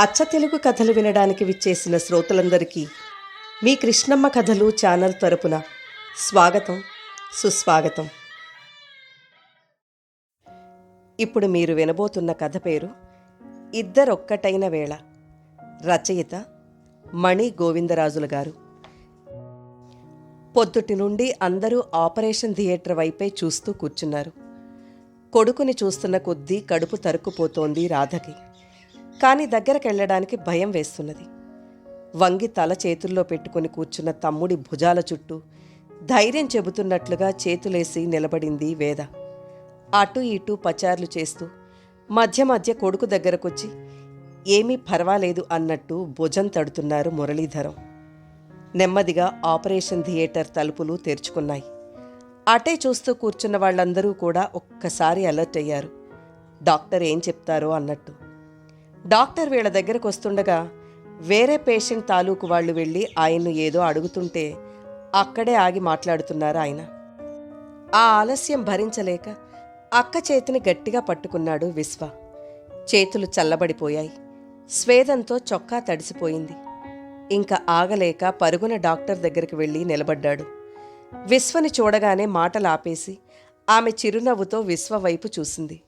అచ్చ తెలుగు కథలు వినడానికి విచ్చేసిన శ్రోతలందరికీ మీ కృష్ణమ్మ కథలు ఛానల్ తరపున స్వాగతం సుస్వాగతం. ఇప్పుడు మీరు వినబోతున్న కథ పేరు ఇద్దరొక్కటైన వేళ రచయిత మణి గోవిందరాజుల గారు. పొద్దుటి నుండి అందరూ ఆపరేషన్ థియేటర్ వైపే చూస్తూ కూర్చున్నారు. కొడుకుని చూస్తున్న కొద్దీ కడుపు తరుక్కుపోతోంది రాధకి. కానీ దగ్గరకెళ్ళడానికి భయం వేస్తున్నది. వంగి తల చేతుల్లో పెట్టుకుని కూర్చున్న తమ్ముడి భుజాల చుట్టూ ధైర్యం చెబుతున్నట్లుగా చేతులేసి నిలబడింది వేద. అటు ఇటు పచార్లు చేస్తూ మధ్య మధ్య కొడుకు దగ్గరకొచ్చి ఏమీ పర్వాలేదు అన్నట్టు భుజం తడుతున్నారు మురళీధరం. నెమ్మదిగా ఆపరేషన్ థియేటర్ తలుపులు తెరుచుకున్నాయి. అటే చూస్తూ కూర్చున్న వాళ్ళందరూ కూడా ఒక్కసారి అలర్ట్ అయ్యారు. డాక్టర్ ఏం చెప్తారో అన్నట్టు. డాక్టర్ వీళ్ళ దగ్గరకు వస్తుండగా వేరే పేషెంట్ తాలూకు వాళ్ళు వెళ్ళి ఆయన్ను ఏదో అడుగుతుంటే అక్కడే ఆగి మాట్లాడుతున్నారు ఆయన. ఆ ఆలస్యం భరించలేక అక్క చేతిని గట్టిగా పట్టుకున్నాడు విశ్వ. చేతులు చల్లబడిపోయాయి. స్వేదంతో చొక్కా తడిసిపోయింది. ఇంకా ఆగలేక పరుగున డాక్టర్ దగ్గరికి వెళ్ళి నిలబడ్డాడు. విశ్వని చూడగానే మాటలాపేసి ఆమె చిరునవ్వుతో విశ్వ వైపు చూసింది.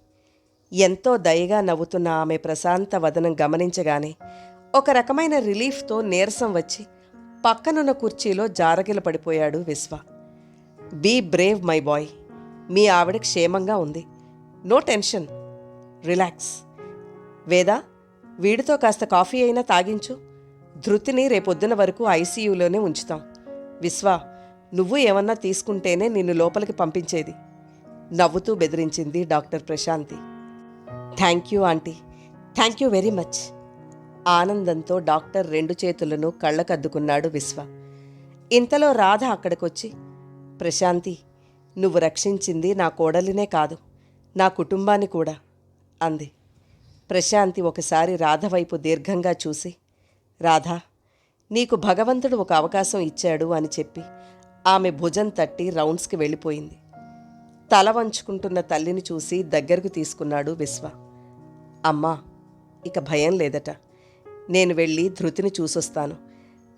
ఎంతో దయగా నవ్వుతున్న ఆమె ప్రశాంత వదనం గమనించగానే ఒక రకమైన రిలీఫ్తో నీరసం వచ్చి పక్కనున్న కుర్చీలో జారగిల పడిపోయాడు Vishwa. Be brave my boy. మీ ఆవిడ క్షేమంగా ఉంది. No tension. రిలాక్స్. వేదా వీడితో కాస్త కాఫీ అయినా తాగించు. ధృతిని రేపొద్దున వరకు ఐసీయూలోనే ఉంచుతాం. విశ్వ నువ్వు ఏమన్నా తీసుకుంటేనే నిన్ను లోపలికి పంపించేది. నవ్వుతూ బెదిరించింది doctor Prashanti. Thank you aunty thank you very much ఆనందంతో డాక్టర్ రెండు చేతులను కళ్ళకద్దుకున్నాడు విశ్వ. ఇంతలో రాధ అక్కడికొచ్చి ప్రశాంతి నువ్వు రక్షించింది నా కోడలినే కాదు నా కుటుంబాన్ని కూడా అంది. ప్రశాంతి ఒకసారి రాధ వైపు దీర్ఘంగా చూసి రాధా నీకు భగవంతుడు ఒక అవకాశం ఇచ్చాడు అని చెప్పి ఆమె భుజం తట్టి రౌండ్స్కి వెళ్ళిపోయింది. తల వంచుకుంటున్న తల్లిని చూసి దగ్గరకు తీసుకున్నాడు విశ్వ. అమ్మా ఇక భయం లేదట. నేను వెళ్ళి ధృతిని చూసొస్తాను.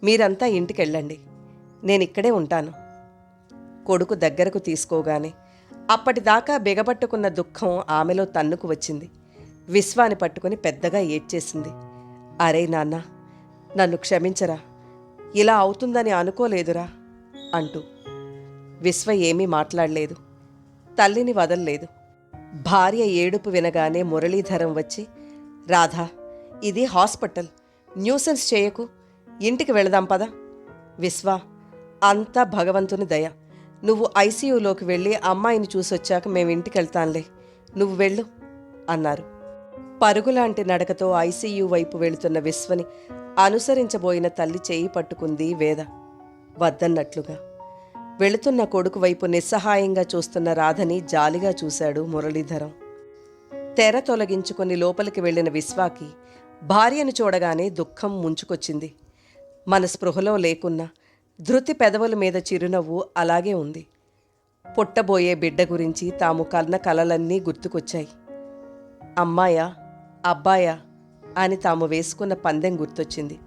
మీరంతా ఇంటికెళ్ళండి. నేను ఇక్కడే ఉంటాను. కొడుకు దగ్గరకు తీసుకోగానే అప్పటిదాకా బిగబట్టుకున్న దుఃఖం ఆమెలో తన్నుకు వచ్చింది. విశ్వాన్ని పట్టుకుని పెద్దగా ఏడ్చేసింది. అరే నాన్న నన్ను క్షమించరా? ఇలా అవుతుందని అనుకోలేదురా? అంటూ. విశ్వ ఏమీ మాట్లాడలేదు. తల్లిని వదల్లేదు. భార్య ఏడుపు వినగానే మురళీధరం వచ్చి రాధా ఇది హాస్పిటల్. న్యూసెన్స్ చేయకు. ఇంటికి వెళదాం పదా. విశ్వ అంతా భగవంతుని దయ. నువ్వు ఐసీయూలోకి వెళ్ళి అమ్మాయిని చూసొచ్చాక మేము ఇంటికి వెళ్తాంలే నువ్వు వెళ్ళు అన్నారు. పరుగులాంటి నడకతో ఐసీయూ వైపు వెళుతున్న విశ్వని అనుసరించబోయిన తల్లి చేయి పట్టుకుంది వేద. వద్దన్నట్లుగా. వెళుతున్న కొడుకు వైపు నిస్సహాయంగా చూస్తున్న రాధని జాలిగా చూశాడు మురళీధరం. తెర తొలగించుకొని లోపలికి వెళ్ళిన విశ్వాకి భార్యను చూడగానే దుఃఖం ముంచుకొచ్చింది. మన స్పృహలో లేకున్నా ధృతి పెదవుల మీద చిరునవ్వు అలాగే ఉంది. పుట్టబోయే బిడ్డ గురించి తాము కన్న కలలన్నీ గుర్తుకొచ్చాయి. అమ్మాయా అబ్బాయా అని తాము వేసుకున్న పందెం గుర్తొచ్చింది.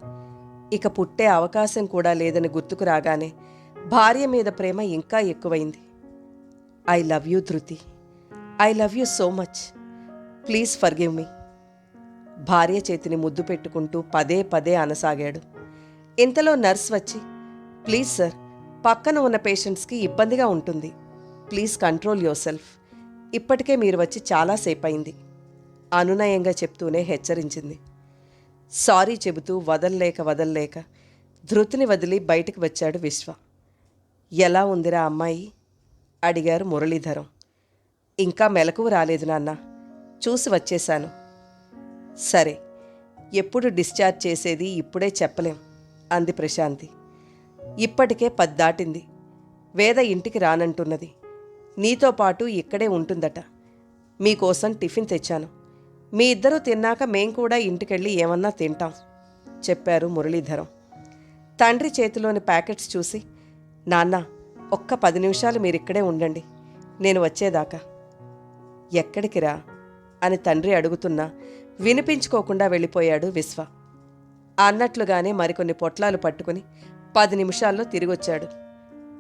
ఇక పుట్టే అవకాశం కూడా లేదని గుర్తుకు రాగానే భార్య మీద ప్రేమ ఇంకా ఎక్కువైంది. I love you Dhruti I love you so much please forgive me భార్య చేతిని ముద్దు పెట్టుకుంటూ పదే పదే అనసాగాడు. ఇంతలో నర్స్ వచ్చి ప్లీజ్ సార్ పక్కన ఉన్న పేషెంట్స్కి ఇబ్బందిగా ఉంటుంది. ప్లీజ్ కంట్రోల్ యువర్ సెల్ఫ్ ఇప్పటికే మీరు వచ్చి చాలాసేపు అయింది అనునయంగా చెప్తూనే హెచ్చరించింది. సారీ చెబుతూ వదల్లేక వదల్లేక ధృతిని వదిలి బయటకు వచ్చాడు విశ్వ. ఎలా ఉందిరా అమ్మాయి? అడిగారు మురళీధరం. ఇంకా మెలకువ రాలేదు నాన్న. చూసి వచ్చేశాను. సరే ఎప్పుడు డిశ్చార్జ్ చేసేది ఇప్పుడే చెప్పలేం అంది ప్రశాంతి. ఇప్పటికే పది దాటింది. వేద ఇంటికి రానంటున్నది. నీతో పాటు ఇక్కడే ఉంటుందట. మీకోసం టిఫిన్ తెచ్చాను. మీ ఇద్దరూ తిన్నాక మేం కూడా ఇంటికెళ్ళి ఏమన్నా తింటాం చెప్పారు మురళీధరం. తండ్రి చేతిలోని ప్యాకెట్స్ చూసి నాన్న ఒక్క పది నిమిషాలు మీరిక్కడే ఉండండి. నేను వచ్చేదాకా. ఎక్కడికి రా? అని తండ్రి అడుగుతున్నా. వినిపించుకోకుండా వెళ్ళిపోయాడు విశ్వ. అన్నట్లుగానే మరికొన్ని పొట్లాలు పట్టుకుని పది నిమిషాల్లో తిరిగొచ్చాడు.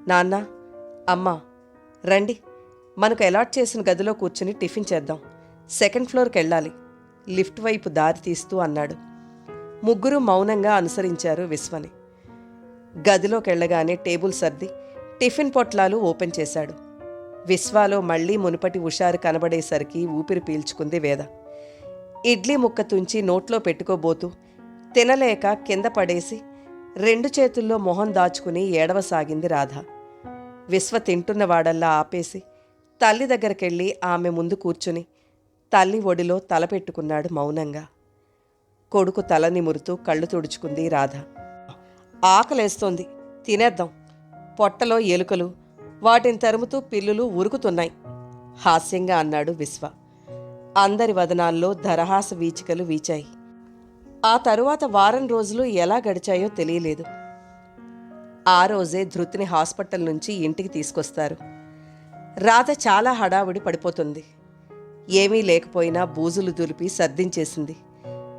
నాన్న అమ్మా రండి. మనకు అలాట్ చేసిన గదిలో కూర్చుని టిఫిన్ చేద్దాం. సెకండ్ ఫ్లోర్కి వెళ్ళాలి. లిఫ్ట్ వైపు దారి తీస్తూ అన్నాడు. ముగ్గురు మౌనంగా అనుసరించారు విశ్వని. గదిలోకి వెళ్ళగానే టేబుల్ సర్ది టిఫిన్ పొట్లాలు ఓపెన్ చేశాడు. విశ్వాలో మళ్ళీ మునుపటి హుషారు కనబడేసరికి ఊపిరి పీల్చుకుంది వేద. ఇడ్లీ ముక్క తుంచి నోట్లో పెట్టుకోబోతూ తినలేక కింద పడేసి రెండు చేతుల్లో మొహం దాచుకుని ఏడవసాగింది రాధ. విశ్వ తింటున్న వాడల్లా ఆపేసి తల్లి దగ్గరికెళ్ళి ఆమె ముందు కూర్చుని తల్లి ఒడిలో తల పెట్టుకున్నాడు మౌనంగా. కొడుకు తల నిమురుతూ కళ్ళు తుడుచుకుంది రాధ. ఆకలేస్తోంది. తినేద్దాం. పొట్టలో ఎలుకలు వాటిని తరుముతూ పిల్లులు ఉరుకుతున్నాయి. హాస్యంగా అన్నాడు విశ్వ. అందరి వదనాల్లో ధరహాస వీచికలు వీచాయి. ఆ తరువాత వారం రోజులు ఎలా గడిచాయో తెలియలేదు. ఆ రోజే ధృతిని హాస్పిటల్ నుంచి ఇంటికి తీసుకొస్తారు. రాధ చాలా హడావుడి పడిపోతుంది. ఏమీ లేకపోయినా బూజులు దులిపి సర్దించేసింది.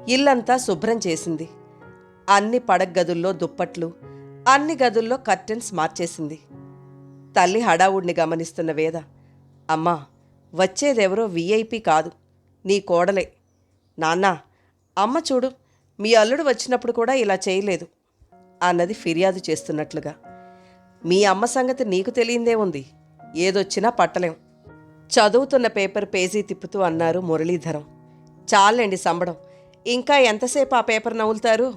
ఇల్లంతా శుభ్రం చేసింది. అన్ని పడగదుల్లో దుప్పట్లు అన్ని గదుల్లో కర్టెన్స్ మార్చేసింది. తల్లి హడావుడిని గమనిస్తున్న వేద అమ్మా వచ్చేదెవరో విఐపి కాదు నీ కోడలే. నాన్నా అమ్మ చూడు మీ అల్లుడు వచ్చినప్పుడు కూడా ఇలా చేయలేదు అన్నది ఫిర్యాదు చేస్తున్నట్లుగా. మీ అమ్మ సంగతి నీకు తెలియందే ఉంది ఏదొచ్చినా పట్టలేం. చదువుతున్న పేపర్ పేజీ తిప్పుతూ అన్నారు మురళీధరం. చాలండి సంబడం ఇంకా ఎంతసేపు ఆ పేపర్ నవ్వులుతారు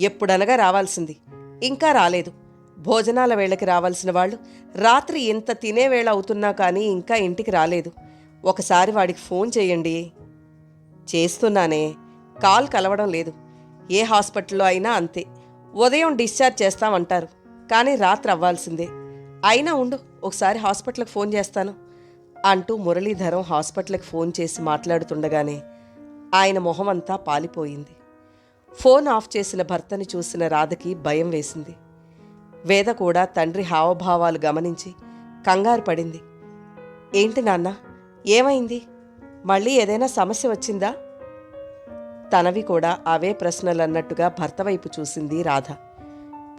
ఎప్పుడనగా రావాల్సింది. ఇంకా రాలేదు. భోజనాల వేళకి రావాల్సిన వాళ్ళు రాత్రి ఇంత తినే వేళ అవుతున్నా కానీ ఇంకా ఇంటికి రాలేదు. ఒకసారి వాడికి ఫోన్ చేయండి. చేస్తున్నానే. కాల్ కలవడం లేదు. ఏ హాస్పిటల్లో అయినా అంతే. ఉదయం డిశ్చార్జ్ చేస్తామంటారు కానీ రాత్రి అవ్వాల్సిందే. అయినా ఉండు ఒకసారి హాస్పిటల్కి ఫోన్ చేస్తాను. అంటూ మురళీధరం హాస్పిటల్కి ఫోన్ చేసి మాట్లాడుతుండగానే ఆయన మొహమంతా పాలిపోయింది. ఫోన్ ఆఫ్ చేసిన భర్తని చూసిన రాధకి భయం వేసింది. వేద కూడా తండ్రి హావభావాలు గమనించి కంగారు పడింది. ఏంటి నాన్న ఏమైంది? మళ్ళీ ఏదైనా సమస్య వచ్చిందా? తనవి కూడా అవే ప్రశ్నలన్నట్టుగా భర్త వైపు చూసింది రాధ.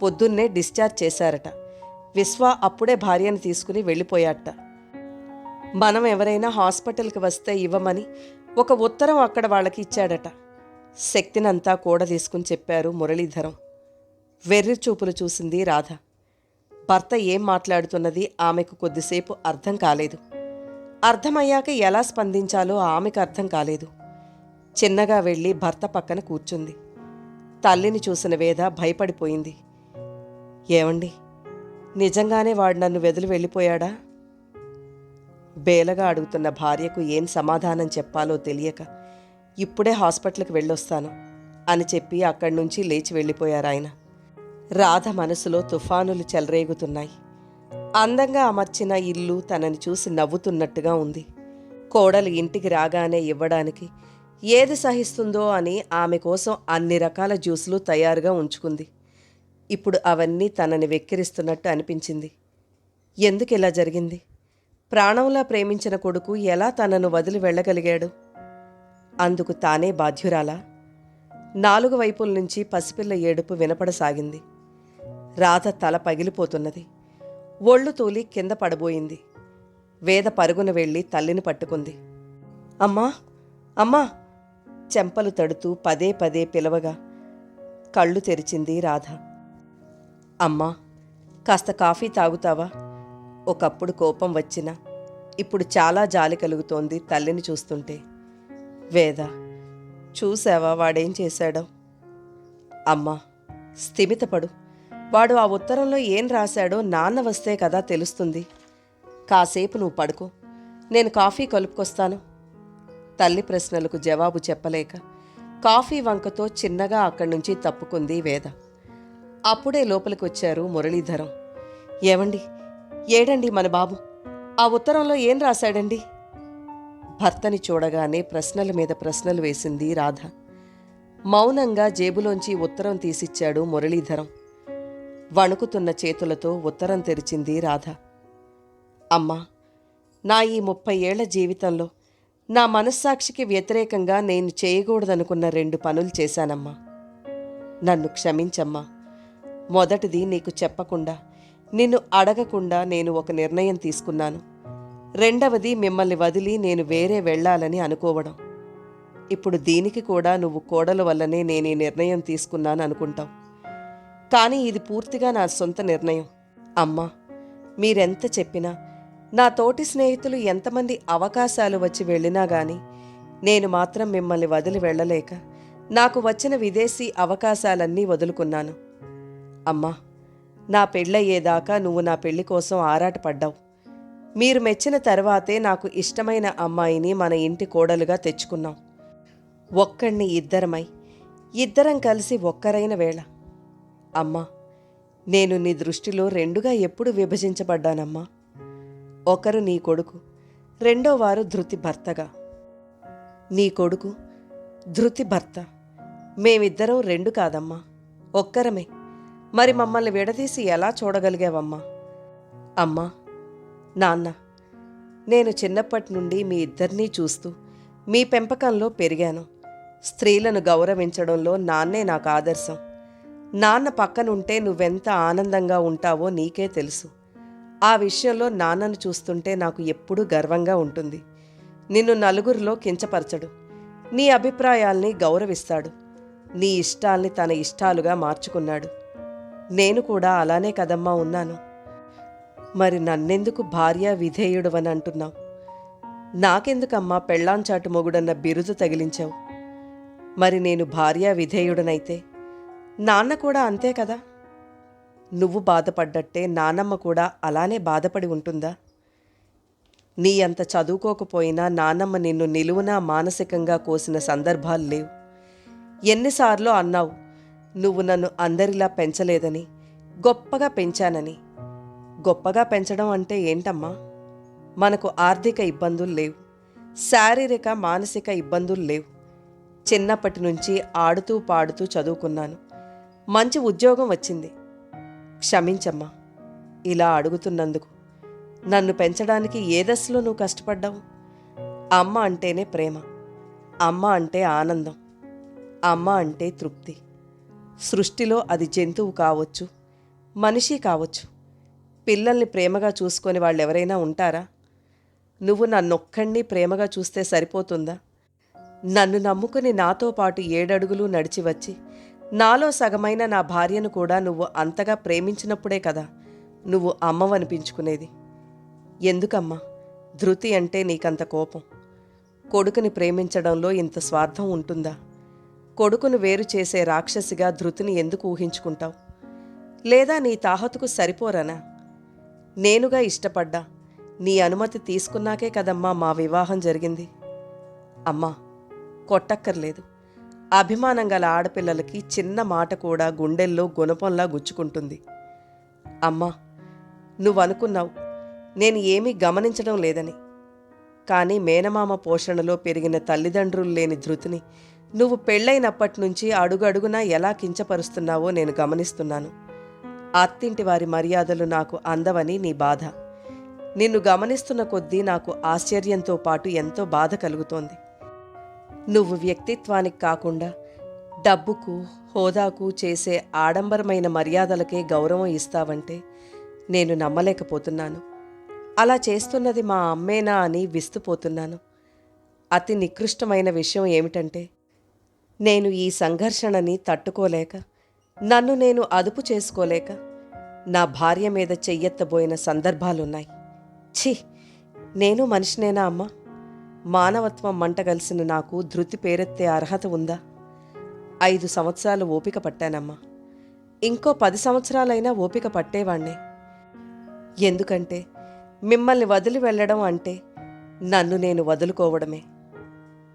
పొద్దున్నే డిశ్చార్జ్ చేశారట. విశ్వ అప్పుడే భార్యను తీసుకుని వెళ్ళిపోయాట. మనం ఎవరైనా హాస్పిటల్కి వస్తే ఇవ్వమని ఒక ఉత్తరం అక్కడ వాళ్ళకి ఇచ్చాడట. శక్తినంతా కూడా తీసుకుని చెప్పారు మురళీధరం. వెర్రి చూపులు చూసింది రాధ. భర్త ఏం మాట్లాడుతున్నది ఆమెకు కొద్దిసేపు అర్థం కాలేదు. అర్థమయ్యాక ఎలా స్పందించాలో ఆమెకు అర్థం కాలేదు. చిన్నగా వెళ్ళి భర్త పక్కన కూర్చుంది. తల్లిని చూసిన వేద భయపడిపోయింది. ఏమండి? నిజంగానే వాడు నన్ను వెదిలి వెళ్ళిపోయాడా? బేలగా అడుగుతున్న భార్యకు ఏం సమాధానం చెప్పాలో తెలియక ఇప్పుడే హాస్పిటల్కి వెళ్ళొస్తాను అని చెప్పి అక్కడి నుంచి లేచి వెళ్ళిపోయారు ఆయన. రాధ మనసులో తుఫానులు చెలరేగుతున్నాయి. అందంగా అమర్చిన ఇల్లు తనని చూసి నవ్వుతున్నట్టుగా ఉంది. కోడలు ఇంటికి రాగానే ఇవ్వడానికి ఏది సహిస్తుందో అని ఆమె కోసం అన్ని రకాల జ్యూసులు తయారుగా ఉంచుకుంది. ఇప్పుడు అవన్నీ తనని వెక్కిరిస్తున్నట్టు అనిపించింది. ఎందుకు ఇలా జరిగింది? ప్రాణంలా ప్రేమించిన కొడుకు ఎలా తనను వదిలి వెళ్ళగలిగాడు? అందుకు తానే బాధ్యురాలా? నాలుగు వైపుల నుంచి పసిపిల్ల ఏడుపు వినపడసాగింది. రాధ తల పగిలిపోతున్నది. ఒళ్ళు తూలి కింద పడబోయింది. వేద పరుగున వెళ్ళి తల్లిని పట్టుకుంది. అమ్మా! అమ్మా! చెంపలు తడుతూ పదే పదే పిలవగా కళ్ళు తెరిచింది రాధ. అమ్మా! కాస్త కాఫీ తాగుతావా? ఒకప్పుడు కోపం వచ్చినా ఇప్పుడు చాలా జాలి కలుగుతోంది తల్లిని చూస్తుంటే. వేద చూసావా వాడేం చేశాడో? అమ్మా స్థిమితపడు. వాడు ఆ ఉత్తరంలో ఏం రాశాడో నాన్న వస్తే కదా తెలుస్తుంది. కాసేపు నువ్వు పడుకో. నేను కాఫీ కలుపుకొస్తాను. తల్లి ప్రశ్నలకు జవాబు చెప్పలేక కాఫీ వంకతో చిన్నగా అక్కడి నుంచి తప్పుకుంది వేద. అప్పుడే లోపలికి వచ్చారు మురళీధరం. ఏవండి? ఏడండి మన బాబు? ఆ ఉత్తరంలో ఏం రాశాడండి? భర్తని చూడగానే ప్రశ్నల మీద ప్రశ్నలు వేసింది రాధ. మౌనంగా జేబులోంచి ఉత్తరం తీసిచ్చాడు మురళీధరం. వణుకుతున్న చేతులతో ఉత్తరం తెరిచింది రాధ. అమ్మా నా ఈ ముప్పై ఏళ్ళ జీవితంలో నా మనస్సాక్షికి వ్యతిరేకంగా నేను చేయకూడదనుకున్న రెండు పనులు చేశానమ్మా. నన్ను క్షమించమ్మా. మొదటిది నీకు చెప్పకుండా నిన్ను అడగకుండా నేను ఒక నిర్ణయం తీసుకున్నాను. రెండవది మిమ్మల్ని వదిలి నేను వేరే వెళ్ళాలని అనుకోవడం. ఇప్పుడు దీనికి కూడా నువ్వు కోడల వల్లనే నేను ఈ నిర్ణయం తీసుకున్నాను అనుకుంటావు. కానీ ఇది పూర్తిగా నా సొంత నిర్ణయం. అమ్మా మీరెంత చెప్పినా నా తోటి స్నేహితులు ఎంతమంది అవకాశాలు వచ్చి వెళ్ళినా గాని నేను మాత్రం మిమ్మల్ని వదిలి వెళ్ళలేక నాకు వచ్చిన విదేశీ అవకాశాలన్నీ వదులుకున్నాను. అమ్మా నా పెళ్ళయ్యేదాకా నువ్వు నా పెళ్ళి కోసం ఆరాటపడ్డావు. మీరు మెచ్చిన తర్వాతే నాకు ఇష్టమైన అమ్మాయిని మన ఇంటి కోడలుగా తెచ్చుకున్నాం. ఒక్కడిని ఇద్దరమై ఇద్దరం కలిసి ఒక్కరైన వేళ. అమ్మా నేను నీ దృష్టిలో రెండుగా ఎప్పుడు విభజించబడ్డానమ్మా. ఒకరు నీ కొడుకు రెండో వారు ధృతి భర్తగా. నీ కొడుకు ధృతి భర్త. మేమిద్దరం రెండు కాదమ్మా ఒక్కరమే. మరి మమ్మల్ని విడదీసి ఎలా చూడగలిగావమ్మా? అమ్మా నాన్న నేను చిన్నప్పటి నుండి మీ ఇద్దరినీ చూస్తూ మీ పెంపకంలో పెరిగాను. స్త్రీలను గౌరవించడంలో నాన్నే నాకు ఆదర్శం. నాన్న పక్కనుంటే నువ్వెంత ఆనందంగా ఉంటావో నీకే తెలుసు. ఆ విషయంలో నాన్నను చూస్తుంటే నాకు ఎప్పుడూ గర్వంగా ఉంటుంది. నిన్ను నలుగురిలో కించపరచడు. నీ అభిప్రాయాల్ని గౌరవిస్తాడు. నీ ఇష్టాల్ని తన ఇష్టాలుగా మార్చుకున్నాడు. నేను కూడా అలానే కదమ్మా ఉన్నాను. మరి నన్నెందుకు భార్య విధేయుడవని అంటున్నావు నాకెందుకమ్మా పెళ్ళాంచాటు మొగుడన్న బిరుదు తగిలించావు? మరి నేను భార్య విధేయుడనైతే నాన్న కూడా అంతే కదా? నువ్వు బాధపడ్డట్టే నానమ్మ కూడా అలానే బాధపడి ఉంటుందా? నీ అంత చదువుకోకపోయినా నానమ్మ నిన్ను నిలువునా మానసికంగా కోసిన సందర్భాలు లేవు. ఎన్నిసార్లు అన్నావు నువ్వు నన్ను అందరిలా పెంచలేదని గొప్పగా పెంచానని. గొప్పగా పెంచడం అంటే ఏంటమ్మా? మనకు ఆర్థిక ఇబ్బందులు లేవు. శారీరక మానసిక ఇబ్బందులు లేవు. చిన్నప్పటి నుంచి ఆడుతూ పాడుతూ చదువుకున్నాను. మంచి ఉద్యోగం వచ్చింది. క్షమించమ్మా. ఇలా అడుగుతున్నందుకు. నన్ను పెంచడానికి ఏ దశలో నువ్వు కష్టపడ్డావు? అమ్మ అంటేనే ప్రేమ. అమ్మ అంటే ఆనందం. అమ్మ అంటే తృప్తి. సృష్టిలో అది జంతువు కావచ్చు మనిషి కావచ్చు. పిల్లల్ని ప్రేమగా చూసుకొని వాళ్ళు ఎవరైనా ఉంటారా? నువ్వు నన్నొక్కడిని ప్రేమగా చూస్తే సరిపోతుందా? నన్ను నమ్ముకుని నాతో పాటు ఏడడుగులు నడిచి వచ్చి నాలో సగమైన నా భార్యను కూడా నువ్వు అంతగా ప్రేమించినప్పుడే కదా నువ్వు అమ్మవనిపించుకునేది. ఎందుకమ్మా? ధృతి అంటే నీకంత కోపం. కొడుకుని ప్రేమించడంలో ఇంత స్వార్థం ఉంటుందా? కొడుకును వేరు చేసే రాక్షసిగా ధృతిని ఎందుకు ఊహించుకుంటావు? లేదా నీ తాహతుకు సరిపోరనా? నేనుగా ఇష్టపడ్డా. నీ అనుమతి తీసుకున్నాకే కదమ్మా మా వివాహం జరిగింది. అమ్మా కొట్టక్కర్లేదు. అభిమానం గల ఆడపిల్లలకి చిన్న మాట కూడా గుండెల్లో గుణపంలా గుచ్చుకుంటుంది. అమ్మా నువ్వనుకున్నావు. నేను ఏమీ గమనించడం లేదని. కానీ మేనమామ పోషణలో పెరిగిన తల్లిదండ్రులు లేని ధృతిని నువ్వు పెళ్ళైనప్పటి నుంచి అడుగడుగునా ఎలా కించపరుస్తున్నావో నేను గమనిస్తున్నాను. అత్తింటి వారి మర్యాదలు నాకు అందవని నీ బాధ. నిన్ను గమనిస్తున్న కొద్దీ నాకు ఆశ్చర్యంతో పాటు ఎంతో బాధ కలుగుతోంది. నువ్వు వ్యక్తిత్వానికి కాకుండా డబ్బుకు హోదాకు చేసే ఆడంబరమైన మర్యాదలకే గౌరవం ఇస్తావంటే నేను నమ్మలేకపోతున్నాను. అలా చేస్తున్నది మా అమ్మేనా అని విస్తుపోతున్నాను. అతి నికృష్టమైన విషయం ఏమిటంటే నేను ఈ సంఘర్షణని తట్టుకోలేక నన్ను నేను అదుపు చేసుకోలేక నా భార్య మీద చెయ్యెత్తబోయిన సందర్భాలున్నాయి. ఛీ! నేను మనిషినేనా అమ్మా? మానవత్వం మంటగలిసిన నాకు ధృతి పేరెత్తే అర్హత ఉందా? ఐదు సంవత్సరాలు ఓపిక పట్టానమ్మా. ఇంకో పది సంవత్సరాలైనా ఓపిక పట్టేవాణ్ణే. ఎందుకంటే మిమ్మల్ని వదిలి వెళ్ళడం అంటే నన్ను నేను వదులుకోవడమే.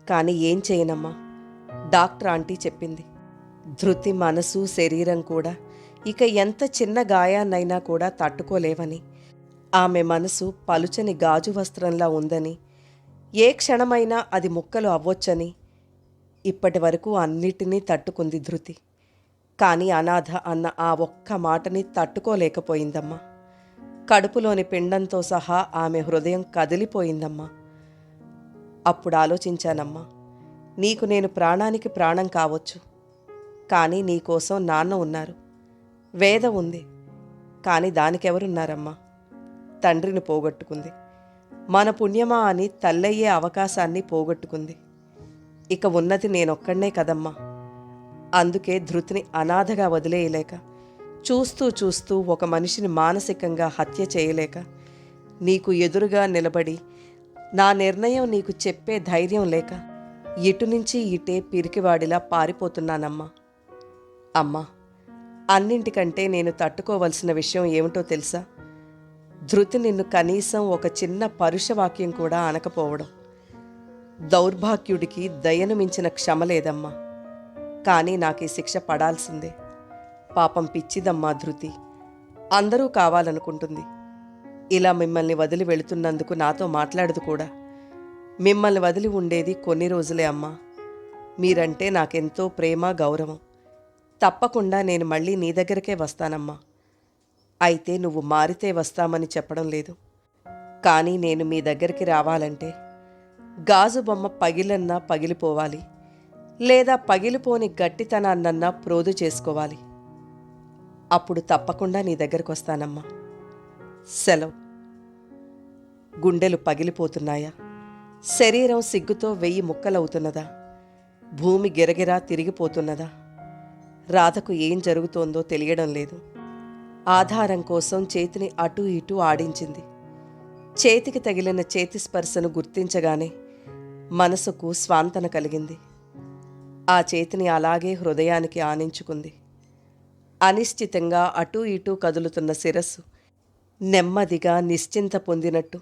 కానీ ఏం చేయనమ్మా? డాక్టర్ ఆంటీ చెప్పింది. ధృతి మనసు శరీరం కూడా ఇక ఎంత చిన్న గాయాన్నైనా కూడా తట్టుకోలేవని ఆమె మనసు పలుచని గాజు వస్త్రంలా ఉందని ఏ క్షణమైనా అది ముక్కలు అవ్వొచ్చని ఇప్పటి వరకు అన్నిటినీ తట్టుకుంది ధృతి. కానీ అనాథ అన్న ఆ ఒక్క మాటని తట్టుకోలేకపోయిందమ్మా. కడుపులోని పిండంతో సహా ఆమె హృదయం కదిలిపోయిందమ్మా. అప్పుడు ఆలోచించానమ్మా నీకు నేను ప్రాణానికి ప్రాణం కావచ్చు. కానీ నీకోసం నాన్న ఉన్నారు. వేద ఉంది. కానీ దానికెవరున్నారమ్మా? తండ్రిని పోగొట్టుకుంది. మన పుణ్యమా అని తల్లయ్యే అవకాశాన్ని పోగొట్టుకుంది. ఇక ఉన్నది నేనొక్కడనే కదమ్మా. అందుకే ధృతిని అనాథగా వదిలేయలేక చూస్తూ చూస్తూ ఒక మనిషిని మానసికంగా హత్య చేయలేక నీకు ఎదురుగా నిలబడి నా నిర్ణయం నీకు చెప్పే ధైర్యం లేక ఇటు నుంచి ఇటే పిరికివాడిలా పారిపోతున్నానమ్మా. అమ్మా అన్నింటికంటే నేను తట్టుకోవలసిన విషయం ఏమిటో తెలుసా? ధృతి నిన్ను కనీసం ఒక చిన్న పరుషవాక్యం కూడా అనకపోవడం. దౌర్భాగ్యుడికి దయను మించిన క్షమ లేదమ్మా. కానీ నాకు ఈ శిక్ష పడాల్సిందే. పాపం పిచ్చిదమ్మా ధృతి. అందరూ కావాలనుకుంటుంది. ఇలా మిమ్మల్ని వదిలి వెళుతున్నందుకు నాతో మాట్లాడదు కూడా. మిమ్మల్ని వదిలి ఉండేది కొన్ని రోజులే అమ్మా. మీరంటే నాకెంతో ప్రేమ గౌరవం. తప్పకుండా నేను మళ్ళీ నీ దగ్గరకే వస్తానమ్మా. అయితే నువ్వు మారితే వస్తామని చెప్పడం లేదు. కానీ నేను మీ దగ్గరికి రావాలంటే గాజు బొమ్మ పగిలన్నా పగిలిపోవాలి. లేదా పగిలిపోని గట్టితనాన్నన్నా ప్రోదు చేసుకోవాలి. అప్పుడు తప్పకుండా నీ దగ్గరకు వస్తానమ్మా. సెలవు. గుండెలు పగిలిపోతున్నాయా? శరీరం సిగ్గుతో వెయ్యి ముక్కలవుతున్నదా? భూమి గిరగిరా తిరిగిపోతున్నదా? రాధకు ఏం జరుగుతోందో తెలియడం లేదు. ఆధారం కోసం చేతిని అటూ ఇటూ ఆడించింది. చేతికి తగిలిన చేతి స్పర్శను గుర్తించగానే మనసుకు స్వాంతన కలిగింది. ఆ చేతిని అలాగే హృదయానికి ఆనించుకుంది. అనిశ్చితంగా అటూ ఇటూ కదులుతున్న శిరస్సు నెమ్మదిగా నిశ్చింత పొందినట్టు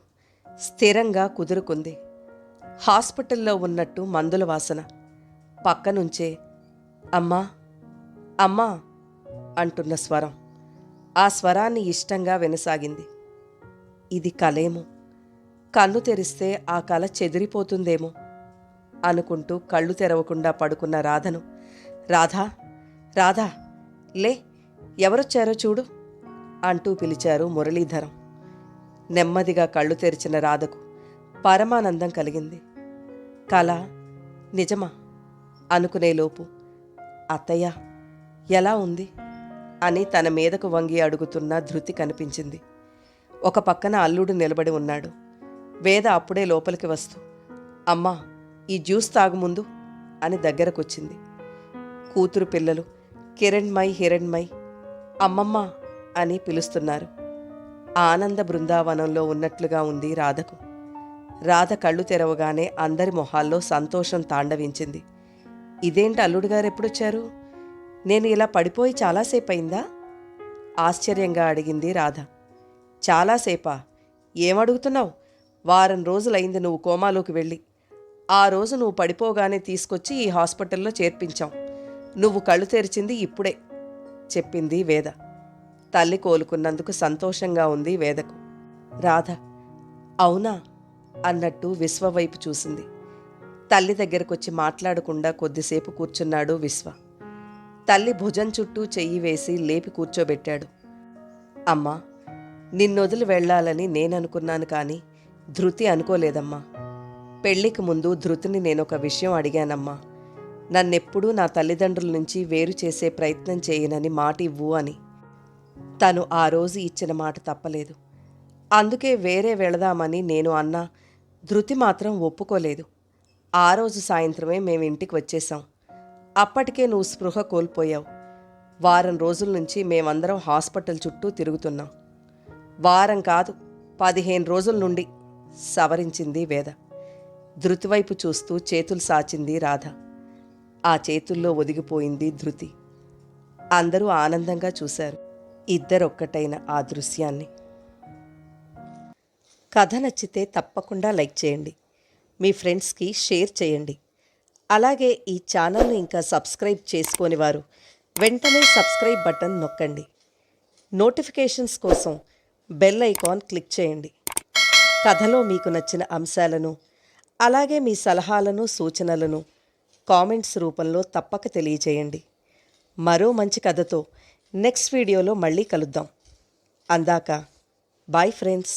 స్థిరంగా కుదురుకుంది. హాస్పిటల్లో ఉన్నట్టు మందుల వాసన. పక్కనుంచే అమ్మా అమ్మా అంటున్న స్వరం. ఆ స్వరాన్ని ఇష్టంగా వినసాగింది. ఇది కలేమో. కన్ను తెరిస్తే ఆ కళ చెదిరిపోతుందేమో అనుకుంటూ కళ్ళు తెరవకుండా పడుకున్న రాధను. రాధా రాధా లే ఎవరొచ్చారో చూడు అంటూ పిలిచారు మురళీధరం. నెమ్మదిగా కళ్ళు తెరిచిన రాధకు పరమానందం కలిగింది. కళ నిజమా? అనుకునేలోపు అత్తయ్య ఎలా ఉంది? అని తన మీదకు వంగి అడుగుతున్న ధృతి కనిపించింది. ఒక పక్కన అల్లుడు నిలబడి ఉన్నాడు. వేద అప్పుడే లోపలికి వస్తూ అమ్మా ఈ జ్యూస్ తాగుముందు అని దగ్గరకొచ్చింది. కూతురు పిల్లలు కిరణ్మయ్ హిరణ్మయ్ అమ్మమ్మ అని పిలుస్తున్నారు. ఆనంద బృందావనంలో ఉన్నట్లుగా ఉంది రాధకు. రాధ కళ్ళు తెరవగానే అందరి మొహాల్లో సంతోషం తాండవించింది. ఇదేంటి అల్లుడు గారు ఎప్పుడొచ్చారు? నేను ఇలా పడిపోయి చాలాసేపు అయిందా ఆశ్చర్యంగా అడిగింది రాధ. చాలాసేపా. ఏమడుగుతున్నావు? వారం రోజులైంది నువ్వు కోమాలోకి వెళ్ళి. ఆ రోజు నువ్వు పడిపోగానే తీసుకొచ్చి ఈ హాస్పిటల్లో చేర్పించాం. నువ్వు కళ్ళు తెరిచింది ఇప్పుడే చెప్పింది వేద. తల్లి కోలుకున్నందుకు సంతోషంగా ఉంది వేదకు. రాధ అవునా? అన్నట్టు విశ్వ వైపు చూసింది. తల్లి దగ్గరకొచ్చి మాట్లాడకుండా కొద్దిసేపు కూర్చున్నాడు విశ్వ. తల్లి భుజం చుట్టూ చెయ్యి వేసి లేపి కూర్చోబెట్టాడు. అమ్మా నిన్నొదిలి వెళ్ళాలని నేననుకున్నాను కానీ ధృతి అనుకోలేదమ్మా. పెళ్ళికి ముందు ధృతిని నేనొక విషయం అడిగానమ్మా. నన్నెప్పుడూ నా తల్లిదండ్రుల నుంచి వేరు చేసే ప్రయత్నం చేయనని మాట ఇవ్వు అని. తను ఆ రోజు ఇచ్చిన మాట తప్పలేదు. అందుకే వేరే వెళదామని నేను అన్నా ధృతి మాత్రం ఒప్పుకోలేదు. ఆ రోజు సాయంత్రమే మేము ఇంటికి వచ్చేసాం అప్పటికే నువ్వు స్పృహ కోల్పోయావు. వారం రోజుల నుంచి మేమందరం హాస్పిటల్ చుట్టూ తిరుగుతున్నాం. వారం కాదు పదిహేను రోజుల నుండి సవరించింది వేద. ధృతివైపు చూస్తూ చేతులు సాచింది రాధ. ఆ చేతుల్లో ఒదిగిపోయింది ధృతి. అందరూ ఆనందంగా చూశారు ఇద్దరొక్కటైన ఆ దృశ్యాన్ని. కథ నచ్చితే తప్పకుండా లైక్ చేయండి. మీ ఫ్రెండ్స్కి షేర్ చేయండి. అలాగే ఈ ఛానల్ను ఇంకా సబ్స్క్రైబ్ చేసుకోని వారు వెంటనే సబ్స్క్రైబ్ బటన్ నొక్కండి. నోటిఫికేషన్స్ కోసం బెల్ ఐకాన్ క్లిక్ చేయండి. కథలో మీకు నచ్చిన అంశాలను అలాగే మీ సలహాలను సూచనలను కామెంట్స్ రూపంలో తప్పక తెలియజేయండి. మరో మంచి కథతో నెక్స్ట్ వీడియోలో మళ్ళీ కలుద్దాం. అందాక బాయ్ ఫ్రెండ్స్.